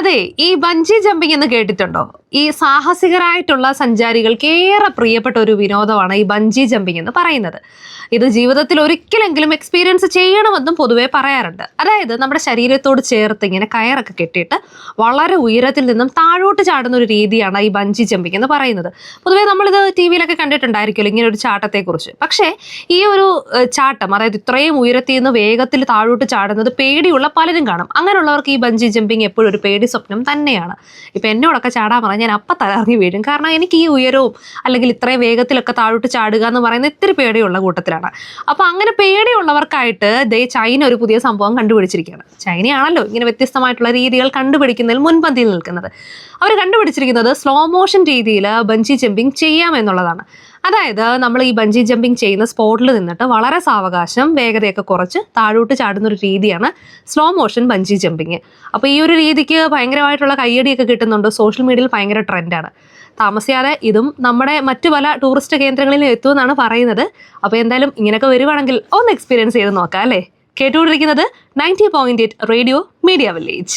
അതെ ഈ bungee jumping എന്ന് കേട്ടിട്ടുണ്ടോ? ഈ സാഹസികരായിട്ടുള്ള സഞ്ചാരികൾക്ക് ഏറെ പ്രിയപ്പെട്ട ഒരു വിനോദമാണ് ഈ ബഞ്ചി ജമ്പിങ് എന്ന് പറയുന്നത്. ഇത് ജീവിതത്തിൽ ഒരിക്കലെങ്കിലും എക്സ്പീരിയൻസ് ചെയ്യണമെന്നും പൊതുവേ പറയാറുണ്ട്. അതായത് നമ്മുടെ ശരീരത്തോട് ചേർത്ത് ഇങ്ങനെ കയറൊക്കെ കെട്ടിയിട്ട് വളരെ ഉയരത്തിൽ നിന്നും താഴോട്ട് ചാടുന്ന ഒരു രീതിയാണ് ഈ ബഞ്ചി ജമ്പിങ് എന്ന് പറയുന്നത്. പൊതുവേ നമ്മളിത് ടി വിയിലൊക്കെ കണ്ടിട്ടുണ്ടായിരിക്കുമല്ലോ ഇങ്ങനെ ഒരു ചാട്ടത്തെക്കുറിച്ച്. പക്ഷേ ഈ ഒരു ചാട്ടം അതായത് ഇത്രയും ഉയരത്തിൽ നിന്ന് വേഗത്തിൽ താഴോട്ട് ചാടുന്നത് പേടിയുള്ള പലരും കാണും. അങ്ങനെയുള്ളവർക്ക് ഈ ബഞ്ചി ജമ്പിങ് എപ്പോഴും ഒരു പേടി സ്വപ്നം തന്നെയാണ്. ഇപ്പം എന്നോടൊക്കെ ചാടാൻ പറഞ്ഞാൽ ഞാൻ അപ്പം തലറിഞ്ഞ് വീഴും. കാരണം എനിക്ക് ഈ ഉയരവും അല്ലെങ്കിൽ ഇത്രയും വേഗത്തിലൊക്കെ താഴോട്ട് ചാടുക എന്ന് പറയുന്ന ഇത്തിരി പേടിയുള്ള കൂട്ടത്തിലാണ്. അപ്പോൾ അങ്ങനെ പേടിയുള്ളവർക്കായിട്ട് ദേ ചൈന ഒരു പുതിയ സംഭവം കണ്ടുപിടിച്ചിരിക്കുകയാണ്. ചൈനയാണല്ലോ ഇങ്ങനെ വ്യത്യസ്തമായിട്ടുള്ള രീതികൾ കണ്ടുപിടിക്കുന്നതിൽ മുൻപന്തിയിൽ നിൽക്കുന്നത്. അവർ കണ്ടുപിടിച്ചിരിക്കുന്നത് സ്ലോ മോഷൻ രീതിയിൽ ബഞ്ചി ജമ്പിങ് ചെയ്യാം എന്നുള്ളതാണ്. അതായത് നമ്മൾ ഈ ബഞ്ചി ജമ്പിങ് ചെയ്യുന്ന സ്പോട്ടിൽ നിന്നിട്ട് വളരെ സാവകാശം വേഗതയൊക്കെ കുറച്ച് താഴോട്ട് ചാടുന്ന ഒരു രീതിയാണ് സ്ലോ മോഷൻ ബഞ്ചി ജമ്പിങ് അപ്പോൾ ഈ ഒരു രീതിക്ക് ഭയങ്കരമായിട്ടുള്ള കയ്യടിയൊക്കെ കിട്ടുന്നുണ്ട്. സോഷ്യൽ മീഡിയയിൽ ഭയങ്കര ട്രെൻഡാണ് താമസിയാതെ ഇതും നമ്മുടെ മറ്റു പല ടൂറിസ്റ്റ് കേന്ദ്രങ്ങളിലും എത്തുമെന്നാണ് പറയുന്നത്. അപ്പോൾ എന്തായാലും ഇങ്ങനെയൊക്കെ വരുവാണെങ്കിൽ ഒന്ന് എക്സ്പീരിയൻസ് ചെയ്ത് നോക്കാം അല്ലേ? കേട്ടുകൊണ്ടിരിക്കുന്നത് ninety point eight radio media village